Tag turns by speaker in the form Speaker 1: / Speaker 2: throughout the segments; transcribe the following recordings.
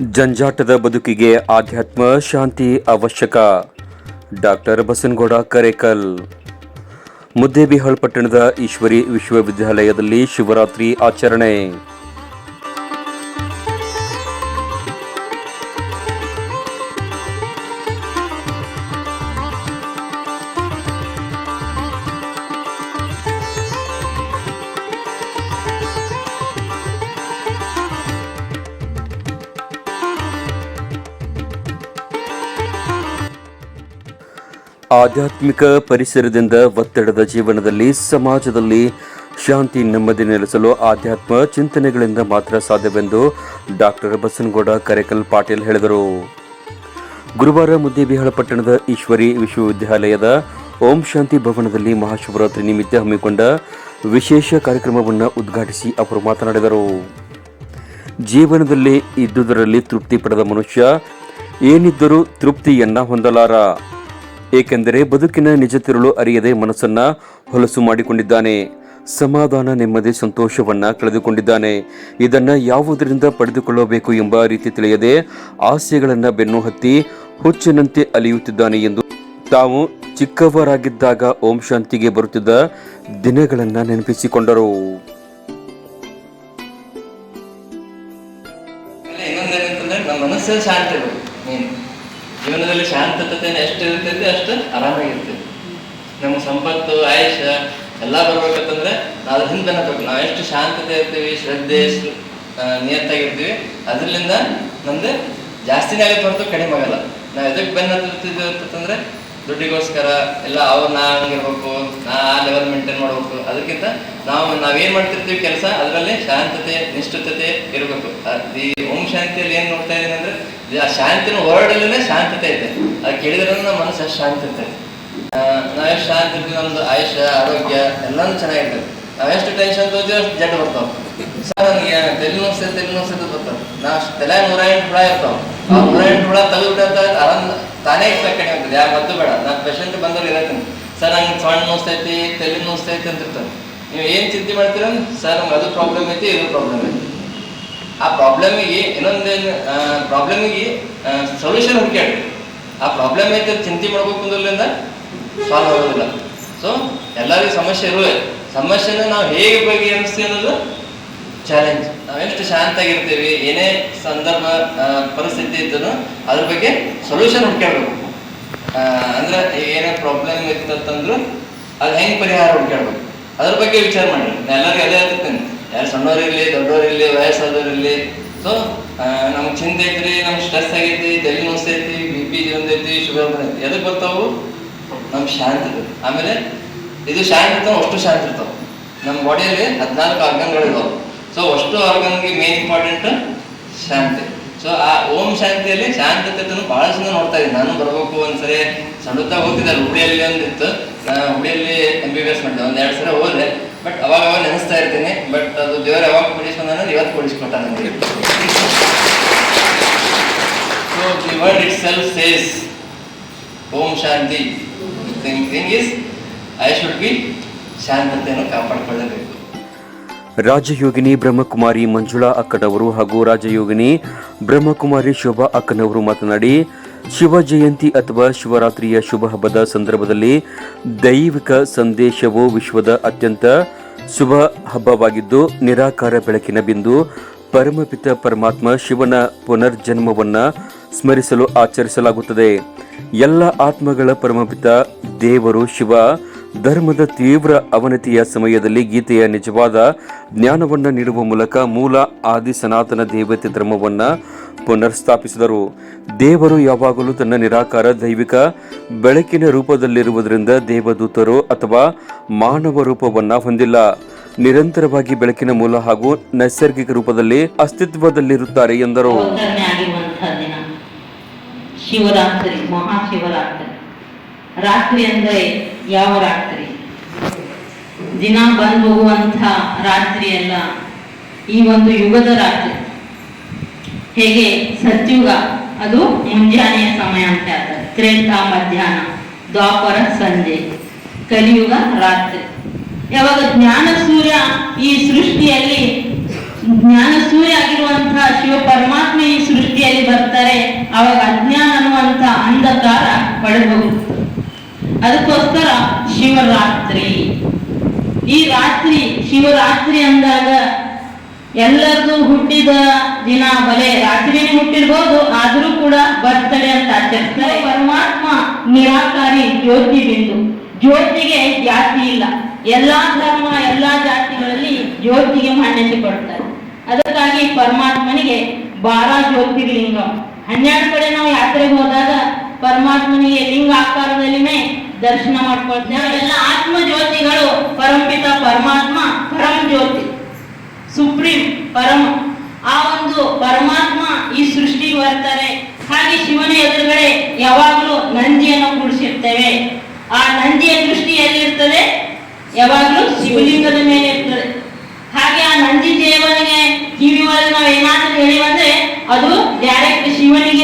Speaker 1: ಜಂಜಾಟದ ಬದುಕಿಗೆ ಆಧ್ಯಾತ್ಮ ಶಾಂತಿ ಅವಶ್ಯಕ. ಡಾಕ್ಟರ್ ಬಸನಗೌಡ ಕರೇಕಲ್. ಮುದ್ದೇಬಿಹಾಳ್ ಪಟ್ಟಣದ ಈಶ್ವರಿ ವಿಶ್ವವಿದ್ಯಾಲಯದಲ್ಲಿ ಶಿವರಾತ್ರಿ ಆಚರಣೆ. ಆಧ್ಯಾತ್ಮಿಕ ಪರಿಸರದಿಂದ ಒತ್ತಡದ ಜೀವನದಲ್ಲಿ ಸಮಾಜದಲ್ಲಿ ಶಾಂತಿ ನೆಮ್ಮದಿ ನೆಲೆಸಲು ಆಧ್ಯಾತ್ಮ ಚಿಂತನೆಗಳಿಂದ ಮಾತ್ರ ಸಾಧ್ಯವೆಂದು ಡಾಕ್ಟರ್ ಬಸನಗೌಡ ಕರೇಕಲ್ ಪಾಟೀಲ್ ಹೇಳಿದರು. ಗುರುವಾರ ಮುದ್ದೇಬಿಹಾಳ ಪಟ್ಟಣದ ಈಶ್ವರಿ ವಿಶ್ವವಿದ್ಯಾಲಯದ ಓಂ ಶಾಂತಿ ಭವನದಲ್ಲಿ ಮಹಾಶಿವರಾತ್ರಿ ನಿಮಿತ್ತ ಹಮ್ಮಿಕೊಂಡ ವಿಶೇಷ ಕಾರ್ಯಕ್ರಮವನ್ನು ಉದ್ಘಾಟಿಸಿ ಅವರು ಮಾತನಾಡಿದರು. ಜೀವನದಲ್ಲಿ ಇದ್ದುದರಲ್ಲಿ ತೃಪ್ತಿ ಪಡೆದ ಮನುಷ್ಯ ಏನಿದ್ದರೂ ತೃಪ್ತಿಯನ್ನ ಹೊಂದಲಾರ. ಏಕೆಂದರೆ ಬದುಕಿನ ನಿಜ ತಿರುಳು ಅರಿಯದೆ ಮನಸ್ಸನ್ನ ಹೊಲಸು ಮಾಡಿಕೊಂಡಿದ್ದಾನೆ. ಸಮಾಧಾನ ನೆಮ್ಮದಿ ಸಂತೋಷವನ್ನ ಕಳೆದುಕೊಂಡಿದ್ದಾನೆ. ಇದನ್ನ ಯಾವುದರಿಂದ ಪಡೆದುಕೊಳ್ಳಬೇಕು ಎಂಬ ರೀತಿ ತಿಳಿಯದೆ ಆಸೆಗಳನ್ನ ಬೆನ್ನು ಹತ್ತಿ ಹುಚ್ಚಿನಂತೆ ಅಲಿಯುತ್ತಿದ್ದಾನೆ ಎಂದು ತಾವು ಚಿಕ್ಕವರಾಗಿದ್ದಾಗ ಓಂ ಶಾಂತಿಗೆ ಬರುತ್ತಿದ್ದ ದಿನಗಳನ್ನ ನೆನಪಿಸಿಕೊಂಡರು.
Speaker 2: ಶಾಂತಿ ಜೀವನದಲ್ಲಿ ಶಾಂತತೆ ಎಷ್ಟು ಇರ್ತೈತಿ ಅಷ್ಟು ಆರಾಮಾಗಿರ್ತೈತಿ ನಮ್ಮ ಸಂಪತ್ತು ಆಯುಷ ಎಲ್ಲ ಬರ್ಬೇಕಂತಂದ್ರೆ ಅದ್ರ ಹಿಂದೆ ನಾವು ಎಷ್ಟು ಶಾಂತತೆ ಇರ್ತೀವಿ, ಶ್ರದ್ಧೆ ನಿಯತ್ತಾಗಿರ್ತೀವಿ ಅದರಿಂದ ನಮ್ದು ಜಾಸ್ತಿನೇ ಆಗತ್ತೆ ಹೊರತು ಕಡಿಮೆ ಆಗಲ್ಲ. ನಾವು ಎದಕ್ಕೆ ಬೆನ್ನ ಹತ್ತಿರ್ತೀವಿ ಅಂತಂದ್ರೆ ದುಡ್ಡಿಗೋಸ್ಕರ ಎಲ್ಲ ಅವ್ರು ನಾ ಹಂಗಿರ್ಬೇಕು ನಾ ಆ ಲೆವೆಲ್ ಮೇಂಟೈನ್ ಮಾಡ್ಬೇಕು. ಅದಕ್ಕಿಂತ ನಾವು, ನಾವೇನ್ ಮಾಡ್ತಿರ್ತೀವಿ ಕೆಲಸ, ಅದರಲ್ಲಿ ಶಾಂತತೆ, ನಿಷ್ಠುತತೆ ಇರಬೇಕು. ಈ ಓಂ ಶಾಂತಿಯಲ್ಲಿ ಏನ್ ನೋಡ್ತಾ ಇದ್ದೀನಿ ಅಂದ್ರೆ ಇದು ಆ ಶಾಂತಿನ ಹೊರಡಲ್ಲೇ ಶಾಂತತೆ ಐತೆ ಅದ್ ಕೇಳಿದ್ರೆ ನಮ್ಮ ಮನಸ್ಸು ಅಷ್ಟು ಶಾಂತಿ ಇರ್ತೈತೆ. ನಾವೆಷ್ಟು ಶಾಂತ ಇರ್ತೀವಿ ನಮ್ದು ಆಯುಷ್ಯ, ಆರೋಗ್ಯ, ಎಲ್ಲಾನು ಚೆನ್ನಾಗಿರ್ತದೆ ನಾವೆಷ್ಟು ಟೆನ್ಷನ್ ತಗೋತೀವಿ ಅಷ್ಟು ಜಡ್ ಬರ್ತಾವ. ತಲೆ ನೋಸ್ತೈತೆ ತಲೆ ನೋಸ್ತೈತೆ ಬರ್ತಾವ ನಾ ತಲೆ ನೂರ ಎಂಟು ಹುಳ ಇರ್ತಾವ. ನೂರ ಎಂಟು ಹುಳ ತೆಗೆದ್ಬಿಟ್ಟ ಆರಾಮ್ ತಾನೇ ಇರ್ತಾ ಕಡಿಮೆ ಆಗ್ತದೆ. ಯಾರು ಮದ್ದು ಬೇಡ. ನಾ ಪೇಷಂಟ್ ಬಂದವ್ರು ಇರತ್ತೀನಿ. ಸರ್, ನಂಗೆ ಸಣ್ಣ ನೋಸ್ತೈತಿ ತಲೆ ನೋಸ್ತೈತಿ ಅಂತ ಇರ್ತಾರೆ ನೀವು ಏನ್ ಚಿಂತೆ ಮಾಡ್ತೀರ ಸರ್ ನಮ್ಗೆ ಅದು ಪ್ರಾಬ್ಲಮ್ ಐತಿ, ಇದು ಪ್ರಾಬ್ಲಮ್ ಐತಿ. ಆ ಪ್ರಾಬ್ಲಮಿಗೆ ಇನ್ನೊಂದೇನು ಪ್ರಾಬ್ಲಮಿಗೆ ಸೊಲ್ಯೂಷನ್ ಹುಡ್ಕ್ಯಾಡ್ರಿ ಆ ಪ್ರಾಬ್ಲಮ್ ಐತೆ ಚಿಂತೆ ಮಾಡ್ಬೇಕು ಅಂದ್ರಿಂದ ಸಾಲ್ವ್ ಆಗೋದಿಲ್ಲ. ಸೊ ಎಲ್ಲರಿಗೂ ಸಮಸ್ಯೆ ಇರುವೆ. ಸಮಸ್ಯೆನ ನಾವು ಹೇಗೆ ಬಗೆಹರಿಸ್ತೀವಿ ಅನ್ನೋದು ಚಾಲೆಂಜ್ ನಾವೆಷ್ಟು ಶಾಂತಾಗಿರ್ತೀವಿ ಏನೇ ಸಂದರ್ಭ ಪರಿಸ್ಥಿತಿ ಇದ್ದರೂ ಅದ್ರ ಬಗ್ಗೆ ಸೊಲ್ಯೂಷನ್ ಹುಡ್ಕ್ಯಾಡ್ಬೇಕು. ಅಂದ್ರೆ ಏನೇ ಪ್ರಾಬ್ಲಮ್ ಇತ್ತಂತಂದ್ರು ಅದು ಹೆಂಗ್ ಪರಿಹಾರ ಹುಡ್ಕ್ಯಾಡ್ಬೇಕು? ಅದ್ರ ಬಗ್ಗೆ ವಿಚಾರ ಮಾಡಿ. ಎಲ್ಲರಿಗೂ ಅದೇ ಹೇಳ್ತಿರ್ತೇನೆ. ಯಾರು ಸಣ್ಣವ್ರು ಇರಲಿ, ದೊಡ್ಡವ್ರು ಇರಲಿ, ವಯಸ್ಸಾದವ್ರು ಸೊ ನಮ್ಗೆ ಚಿಂತೆ ಐತ್ರಿ ನಮ್ಗೆ ಸ್ಟ್ರೆಸ್ ಆಗೈತಿ, ತಲೆ ನೋಸ್ತೈತಿ ಬಿ ಪಿ ಒಂದೈತಿ ಶುಗರ್ ಬಂದೈತಿ ಎದಕ್ಕೆ ಬರ್ತಾವು? ನಮ್ ಶಾಂತಿ ಆಮೇಲೆ ಇದು ಶಾಂತಿ ಇರ್ತಾವ, ಅಷ್ಟು ಶಾಂತಿ ಇರ್ತಾವ. ನಮ್ಮ ಬಾಡಿಯಲ್ಲಿ ಹದಿನಾಲ್ಕು ಅಂಗಗಳಿದಾವೆ ಸೊ ಅಷ್ಟು ಆರ್ಗನ್ಗೆ ಮೇನ್ ಇಂಪಾರ್ಟೆಂಟ್ ಶಾಂತಿ. ಸೊ ಆ ಓಂ ಶಾಂತಿಯಲ್ಲಿ ಶಾಂತತೆ ಬಹಳ ಜನ ನೋಡ್ತಾ ಇದ್ದೀನಿ. ನಾನು ಬರಬೇಕು ಒಂದ್ಸರಿ ಸಣ್ಣ ಹೋಗ್ತಿದ್ದೆ, ಅಲ್ಲಿ ಹುಬ್ಳಿಯಲ್ಲಿ ಒಂದಿತ್ತು. ನಾನು ಹುಳಿಯಲ್ಲಿ ಎಂ ಬಿ ಬಿ ಎಸ್ ಮಾಡಿದೆ. ಒಂದ್ ಎರಡು ಸರಿ ಹೋದೆ. ಬಟ್ ಅವಾಗ ಅವಾಗ ನೆನೆಸ್ತಾ ಇರ್ತೀನಿ. ಬಟ್ ಅದು ದೇವರು ಯಾವಾಗ ಕೊಡಿಸ್ಕೊಂಡ ಇವತ್ತು ಕೊಡಿಸ್ಕೊಟ್ಟ ನನಗೆ. So the word itself says Om shanti. Thing is I should be ಶಾಂತತೆಯನ್ನು ಕಾಪಾಡಿಕೊಳ್ಳಬೇಕು.
Speaker 1: ರಾಜಯೋಗಿನಿ ಬ್ರಹ್ಮಕುಮಾರಿ ಮಂಜುಳಾ ಅಕ್ಕನವರು ಹಾಗೂ ರಾಜಯೋಗಿನಿ ಬ್ರಹ್ಮಕುಮಾರಿ ಶೋಭಾ ಅಕ್ಕನವರು ಮಾತನಾಡಿ, ಶಿವ ಜಯಂತಿ ಅಥವಾ ಶಿವರಾತ್ರಿಯ ಶುಭ ಹಬ್ಬದ ಸಂದರ್ಭದಲ್ಲಿ ದೈವಿಕ ಸಂದೇಶವು ವಿಶ್ವದ ಅತ್ಯಂತ ಶುಭ ಹಬ್ಬವಾಗಿದ್ದು, ನಿರಾಕಾರ ಬೆಳಕಿನ ಬಿಂದು ಪರಮಪಿತ ಪರಮಾತ್ಮ ಶಿವನ ಪುನರ್ಜನ್ಮವನ್ನು ಸ್ಮರಿಸಲು ಆಚರಿಸಲಾಗುತ್ತದೆ. ಎಲ್ಲ ಆತ್ಮಗಳ ಪರಮಪಿತ ದೇವರು ಶಿವ. ಧರ್ಮದ ತೀವ್ರ ಅವನತಿಯ ಸಮಯದಲ್ಲಿ ಗೀತೆಯ ನಿಜವಾದ ಜ್ಞಾನವನ್ನು ನೀಡುವ ಮೂಲಕ ಮೂಲ ಆದಿ ಸನಾತನ ದೇವತೆ ಧರ್ಮವನ್ನು ಪುನರ್ಸ್ಥಾಪಿಸಿದರು. ದೇವರು ಯಾವಾಗಲೂ ತನ್ನ ನಿರಾಕಾರ ದೈವಿಕ ಬೆಳಕಿನ ರೂಪದಲ್ಲಿರುವುದರಿಂದ ದೇವದೂತರು ಅಥವಾ ಮಾನವ ರೂಪವನ್ನು ಹೊಂದಿಲ್ಲ. ನಿರಂತರವಾಗಿ ಬೆಳಕಿನ ಮೂಲ ಹಾಗೂ ನೈಸರ್ಗಿಕ ರೂಪದಲ್ಲಿ ಅಸ್ತಿತ್ವದಲ್ಲಿರುತ್ತಾರೆ ಎಂದರು.
Speaker 3: ಶಿವರಾತ್ರಿ, ಮಹಾಶಿವರಾತ್ರಿ. ರಾತ್ರಿ ಅಂದರೆ ಯಾವ ರಾತ್ರಿ? ದಿನ ಬಂದು ರಾತ್ರಿ ರಾತ್ರಿಯಲ್ಲ, ಈ ಒಂದು ಯುಗದ ರಾತ್ರಿ. ಹೇಗೆ? ಸತ್ಯುಗ. ಅದು ಮುಂಜಾನೆಯ ಸಮಯ ಅಂತ ತ್ರೇತಾ ಮಧ್ಯಾಹ್ನ, ದ್ವಾಪರ ಸಂಜೆ. ಕಲಿಯುಗ ರಾತ್ರಿ. ಯಾವಾಗ ಜ್ಞಾನ ಸೂರ್ಯ ಈ ಸೃಷ್ಟಿಯಲ್ಲಿ, ಜ್ಞಾನ ಸೂರ್ಯ ಆಗಿರುವಂತಹ ಶಿವ ಪರಮಾತ್ಮ ಈ ಸೃಷ್ಟಿಯಲ್ಲಿ ಬರ್ತಾರೆ, ಅವಾಗ ಅಜ್ಞಾನ ಅನ್ನುವಂತ ಅಂಧಕಾರ ಪಡೆಬಹುದು ಅದಕ್ಕೋಸ್ಕರ ಶಿವರಾತ್ರಿ. ಈ ರಾತ್ರಿ, ಶಿವರಾತ್ರಿ ಅಂದಾಗ ಎಲ್ಲರದು ಹುಟ್ಟಿದ ದಿನ ಬಲೆ. ರಾತ್ರಿನೇ ಹುಟ್ಟಿರ್ಬೋದು, ಆದರೂ ಕೂಡ ಬರ್ತಡೆ ಅಂತ ಆಚರಿಸ್ತಾರೆ. ಪರಮಾತ್ಮ ನಿರಾಕಾರಿ ಜ್ಯೋತಿ ಬಿಂದು. ಜ್ಯೋತಿಗೆ ಜಾತಿ ಇಲ್ಲ. ಎಲ್ಲಾ ಧರ್ಮ, ಎಲ್ಲಾ ಜಾತಿಗಳಲ್ಲಿ ಜ್ಯೋತಿಗೆ ಮಾನ್ಯತೆ ಕೊಡ್ತಾರೆ. ಅದಕ್ಕಾಗಿ ಪರಮಾತ್ಮನಿಗೆ ಬಾರ ಜ್ಯೋತಿರ್ಲಿಂಗ. ಹನ್ನೆರಡು ಕಡೆ ನಾವು ಯಾತ್ರೆಗೆ ಹೋದಾಗ ಪರಮಾತ್ಮನಿಗೆ ಲಿಂಗ ಆಕಾರದಲ್ಲಿನೇ ದರ್ಶನ ಮಾಡ್ಕೊಳ್ತೇವೆ. ಎಲ್ಲ ಆತ್ಮ ಜ್ಯೋತಿಗಳು ಪರಂಪಿತ ಪರಮಾತ್ಮ, ಪರಂ ಜ್ಯೋತಿ. ಸುಪ್ರೀಂ ಪರಮ ಆ ಒಂದು ಪರಮಾತ್ಮ ಈ ಸೃಷ್ಟಿಗೆ ಬರ್ತಾರೆ. ಹಾಗೆ ಶಿವನ ಎದುರುಗಡೆ ಯಾವಾಗಲೂ ನಂದಿಯನ್ನು ಕೂಡಿಸಿರ್ತೇವೆ. ಆ ನಂದಿಯ ದೃಷ್ಟಿ ಎಲ್ಲಿರ್ತದೆ? ಯಾವಾಗಲೂ ಶಿವಲಿಂಗದ ಮೇಲೆ ಇರ್ತದೆ. ಹಾಗೆ ಆ ನಂದಿ ದೇವನಿಗೆ ಕಿವಿ ಒಳಗೆ ನಾವು ಏನಾದ್ರೂ ಹೇಳಿವಂದ್ರೆ ಅದು ಡೈರೆಕ್ಟ್ ಶಿವನಿಗೆನೆ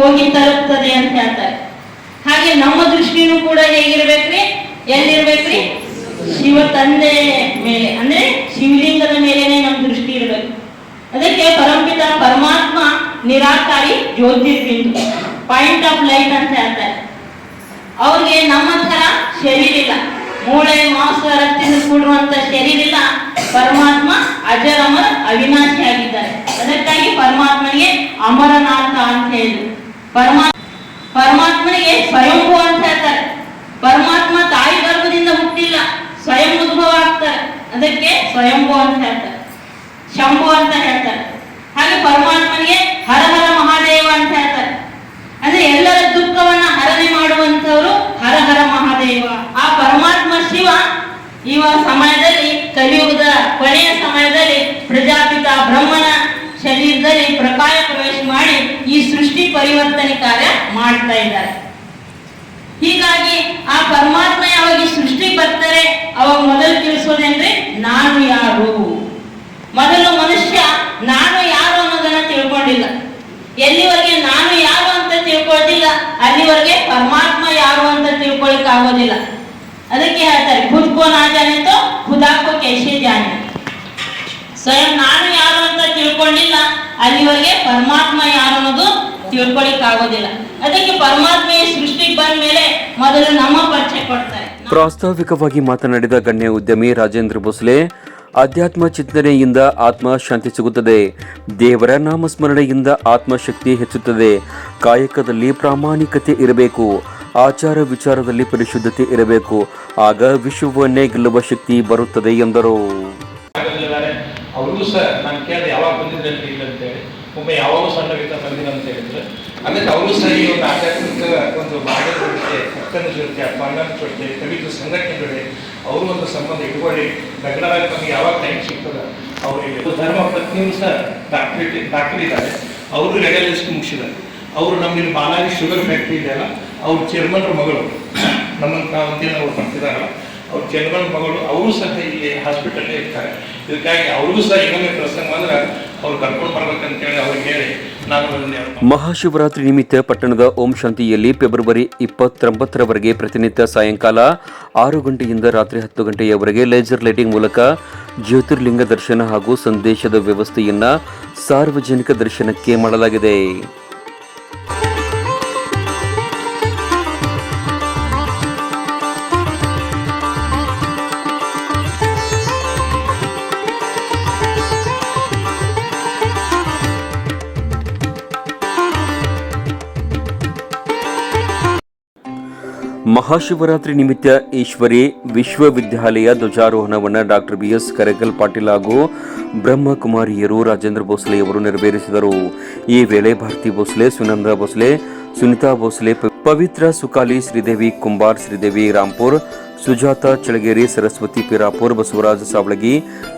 Speaker 3: ಹೋಗಿ ತಲುಪ್ತದೆ ಅಂತ ಹೇಳ್ತಾರೆ. ಹಾಗೆ ನಮ್ಮ ದೃಷ್ಟಿನೂ ಕೂಡ ಹೇಗಿರ್ಬೇಕ್ರಿ? ಎಲ್ಲಿರ್ಬೇಕ್ರಿ? ಶಿವ ತಂದೆ ಮೇಲೆ. ಅಂದ್ರೆ ಶಿವಲಿಂಗದ ಮೇಲೆನೆ ನಮ್ಮ ದೃಷ್ಟಿ ಇರಬೇಕು. ಅದಕ್ಕೆ ಪರಂಪಿತ ಪರಮಾತ್ಮ ನಿರಾಕಾರಿ ಜ್ಯೋತಿರ್ಬಿಂದು ಪಾಯಿಂಟ್ ಆಫ್ ಲೈಟ್ ಅಂತ ಹೇಳ್ತಾರೆ. ಅವ್ರಿಗೆ ನಮ್ಮ ತರ ಶರೀರ ಇಲ್ಲ. ಮೂಳೆ, ಮಾಂಸ, ರಕ್ತದಿಂದ ಕೂಡುವಂತ ಶರೀರ ಇಲ್ಲ. ಪರಮಾತ್ಮ ಅಜರ ಅಮರ್ ಅವಿನಾಶಿ ಆಗಿದ್ದಾರೆ. ಅದಕ್ಕಾಗಿ ಪರಮಾತ್ಮನಿಗೆ ಅಮರನಾಥ ಅಂತ ಹೇಳಿದ್ರು. ಪರಮಾತ್ಮ ಪರಮಾತ್ಮನಿಗೆ ಸ್ವಯಂಭು ಅಂತ ಹೇಳ್ತಾರೆ. ಪರಮಾತ್ಮ ತಾಯಿ ಗರ್ಭದಿಂದ ಹುಟ್ಟಿಲ್ಲ, ಸ್ವಯಂ ಉದ್ಭವ ಆಗ್ತಾರೆ. ಅದಕ್ಕೆ ಸ್ವಯಂಭು ಅಂತ ಹೇಳ್ತಾರೆ. ಶಂಭು ಅಂತ ಹೇಳ್ತಾರೆ. ಹಾಗೆ ಪರಮಾತ್ಮನಿಗೆ ಹರ ಮಹಾದೇವ ಅಂತ ಹೇಳ್ತಾರೆ. ಅಂದ್ರೆ ಎಲ್ಲರ ದುಃಖವನ್ನ ಹರಣೆ ಮಾಡುವಂತವರು ಹರ ಮಹಾದೇವ. ಆ ಪರಮಾತ್ಮ ಶಿವ ಇವ ಸಮಯದಲ್ಲಿ, ಕಲಿಯುಗದ ಕೊನೆಯ ಸಮಯದಲ್ಲಿ ಪ್ರಜಾಪಿತ ಬ್ರಹ್ಮನ ಶರೀರದಲ್ಲಿ ಪ್ರಕಾಯ ಪ್ರವೇಶ ಮಾಡಿ ಈ ಸೃಷ್ಟಿ ಪರಿವರ್ತನೆ ಕಾರ್ಯ ಮಾಡ್ತಾ ಇದ್ದಾರೆ. ಹೀಗಾಗಿ ಆ ಪರಮಾತ್ಮ ಯಾವಾಗ ಈ ಸೃಷ್ಟಿಗೆ ಬರ್ತಾರೆ, ಅವಾಗ ಮೊದಲು ತಿಳಿಸೋದೇನ್ರಿ ನಾನು ಯಾರು? ಮೊದಲು ಮನುಷ್ಯ ನಾನು ಯಾರು ಅನ್ನೋದನ್ನ ತಿಳ್ಕೊಂಡಿಲ್ಲ. ಎಲ್ಲಿವರೆಗೆ ನಾನು ಯಾರು ಅಂತ ತಿಳ್ಕೊಳ್ತಿಲ್ಲ ಅಲ್ಲಿವರೆಗೆ ಪರಮಾತ್ಮ ಯಾರು ಅಂತ ತಿಳ್ಕೊಳಕ್ ಆಗೋದಿಲ್ಲ. ಅದಕ್ಕೆ ಹೇಳ್ತಾರೆ, ಖುದ್ಕೋ ನಾ ಜಾನೆ ತೋ ಖುದಾಕೋ ಕೈಸೆ ಜಾನೆ ಸ್ವಯಂ ನಾನು ಯಾರು ಅಂತ ತಿಳ್ಕೊಂಡಿಲ್ಲ. ಅಲ್ಲಿವರೆಗೆ ಪರಮಾತ್ಮ ಯಾರು ಅನ್ನೋದು ತಿಳ್ಕೊಳಿಕ್ ಆಗೋದಿಲ್ಲ ಅದಕ್ಕೆ ಪರಮಾತ್ಮ ಸೃಷ್ಟಿಗೆ ಬಂದ ಮೇಲೆ ಮೊದಲು ನಮ್ಮ ಪರಿಚಯ ಕೊಡ್ತಾರೆ.
Speaker 1: ಪ್ರಾಸ್ತಾವಿಕವಾಗಿ ಮಾತನಾಡಿದ ಗಣ್ಯ ಉದ್ಯಮಿ ರಾಜೇಂದ್ರ ಭೋಸ್ಲೆ, ಅಧ್ಯಾತ್ಮ ಚಿಂತನೆಯಿಂದ ಆತ್ಮ ಶಾಂತಿ ಸಿಗುತ್ತದೆ. ದೇವರ ನಾಮಸ್ಮರಣೆಯಿಂದ ಆತ್ಮಶಕ್ತಿ ಹೆಚ್ಚುತ್ತದೆ. ಕಾಯಕದಲ್ಲಿ ಪ್ರಾಮಾಣಿಕತೆ ಇರಬೇಕು. ಆಚಾರ ವಿಚಾರದಲ್ಲಿ ಪರಿಶುದ್ಧತೆ ಇರಬೇಕು. ಆಗ ವಿಶ್ವವನ್ನೇ ಗೆಲ್ಲುವ ಶಕ್ತಿ ಬರುತ್ತದೆ ಎಂದರು.
Speaker 4: ಅವ್ರಿಗೂ ಸಹ ನಾನು ಕೇಳಿದೆ, ಯಾವಾಗ ಬಂದಿದ್ರೆ ಇಲ್ಲ ಅಂತೇಳಿ. ಒಮ್ಮೆ ಯಾವಾಗೂ ಸಣ್ಣವಿದ್ದ ಬಂದಿಲ್ಲ ಅಂತ ಹೇಳಿದ್ರೆ. ಅದಕ್ಕೆ ಅವರು ಸಹ ಈ ಒಂದು ಆಧ್ಯಾತ್ಮಿಕ ಒಂದು ಮಾರ್ಗದ ಜೊತೆ ಭಕ್ತನ ಜೊತೆ ಪಾಂಡವನ ಜೊತೆ ಕವಿತ ಸಂಘಟನೆ ಜೊತೆ ಅವರು ಒಂದು ಸಂಬಂಧ ಇಟ್ಕೊಳ್ಳಿ. ನಗರವಾಗಿ ನಮಗೆ ಯಾವಾಗ ಟೈಮ್ ಸಿಗ್ತದೆ ಅವರಿಗೆ ಧರ್ಮ ಪತ್ನಿಯೂ ಸಹ ಡಾಕ್ಟ್ರಿ ಡಾಕ್ಟರ್ ಇದ್ದಾರೆ. ಅವರು ರೆಡಲಿಸ್ಟ್ ಮುಗಿಸಿದ್ದಾರೆ. ಅವರು ನಮ್ಮಲ್ಲಿ ಬಾಲಾಜಿ ಶುಗರ್ ಫ್ಯಾಕ್ಟ್ರಿ ಇದೆಯಲ್ಲ ಅವ್ರ ಚೇರ್ಮನ್ರ ಮಗಳು. ನಮ್ಮ ಒಂದಿನ ಅವ್ರು ಬರ್ತಿದಾರಲ್ಲ ಅವ್ರ ಚೇರ್ಮನ್ ಮಗಳು, ಅವರು ಸಹ ಇಲ್ಲಿ ಹಾಸ್ಪಿಟಲ್ಲೇ ಇರ್ತಾರೆ. ಇದಕ್ಕಾಗಿ ಅವ್ರಿಗೂ ಸಹ ಇನ್ನೊಮ್ಮೆ ಪ್ರಸಂಗ ಬಂದ್ರೆ ಅವ್ರು ಕರ್ಕೊಂಡು ಬರ್ಬೇಕಂತೇಳಿ ಅವ್ರಿಗೆ ಹೇಳಿ
Speaker 1: ಮಹಾಶಿವರಾತ್ರಿ ನಿಮಿತ್ತ ಪಟ್ಟಣದ ಓಂ ಶಾಂತಿಯಲ್ಲಿ ಫೆಬ್ರವರಿ ಇಪ್ಪತ್ತೊಂಬತ್ತರವರೆಗೆ ಪ್ರತಿನಿತ್ಯ ಸಾಯಂಕಾಲ ಆರು ಗಂಟೆಯಿಂದ ರಾತ್ರಿ ಹತ್ತು ಗಂಟೆಯವರೆಗೆ ಲೇಸರ್ ಲೈಟಿಂಗ್ ಮೂಲಕ ಜ್ಯೋತಿರ್ಲಿಂಗ ದರ್ಶನ ಹಾಗೂ ಸಂದೇಶದ ವ್ಯವಸ್ಥೆಯನ್ನ ಸಾರ್ವಜನಿಕ ದರ್ಶನಕ್ಕೆ ಮಾಡಲಾಗಿದೆ. ಮಹಾಶಿವರಾತ್ರಿ ನಿಮಿತ್ತ ಈಶ್ವರಿ ವಿಶ್ವವಿದ್ಯಾಲಯ ಧ್ವಜಾರೋಹಣವನ್ನು doctor B S Karegal Patil ಹಾಗೂ ಬ್ರಹ್ಮಕುಮಾರಿಯರು ರಾಜೇಂದ್ರ ಭೋಸ್ಲೆಯವರು ನೆರವೇರಿಸಿದರು. ಈ ವೇಳೆ ಭಾರತಿ ಭೋಸ್ಲೆ, ಸುನಂದ ಭೋಸ್ಲೆ, ಸುನಿತಾ ಭೋಸ್ಲೆ ಪವಿತ್ರ ಸುಕಾಲಿ ಶ್ರೀದೇವಿ, ಕುಂಬಾರ್ ಶ್ರೀದೇವಿ, ರಾಂಪುರ್, ಸುಜಾತ ಚಳಗೇರಿ ಸರಸ್ವತಿ ಪಿರಾಪುರ್, ಬಸವರಾಜ ಸಾವಳಗಿ,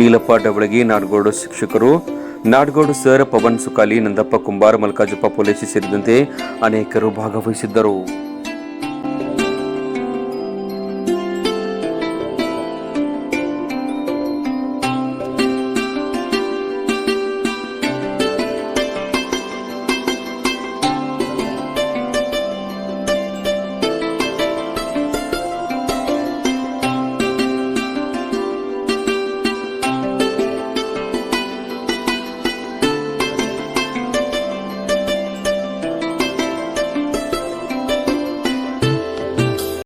Speaker 1: ನೀಲಪ್ಪ ಡವಳಗಿ, ನಾಡಗೌಡ ಶಿಕ್ಷಕರು, ನಾಡಗೋಡು ಸರ್ ಪವನ್ ಸುಕಾಲಿ, ನಂದಪ್ಪ ಕುಂಬಾರ್, ಮಲ್ಕಾಜಪ್ಪ ಪೊಲೀಸ್ ಸೇರಿದಂತೆ ಅನೇಕರು ಭಾಗವಹಿಸಿದ್ದರು.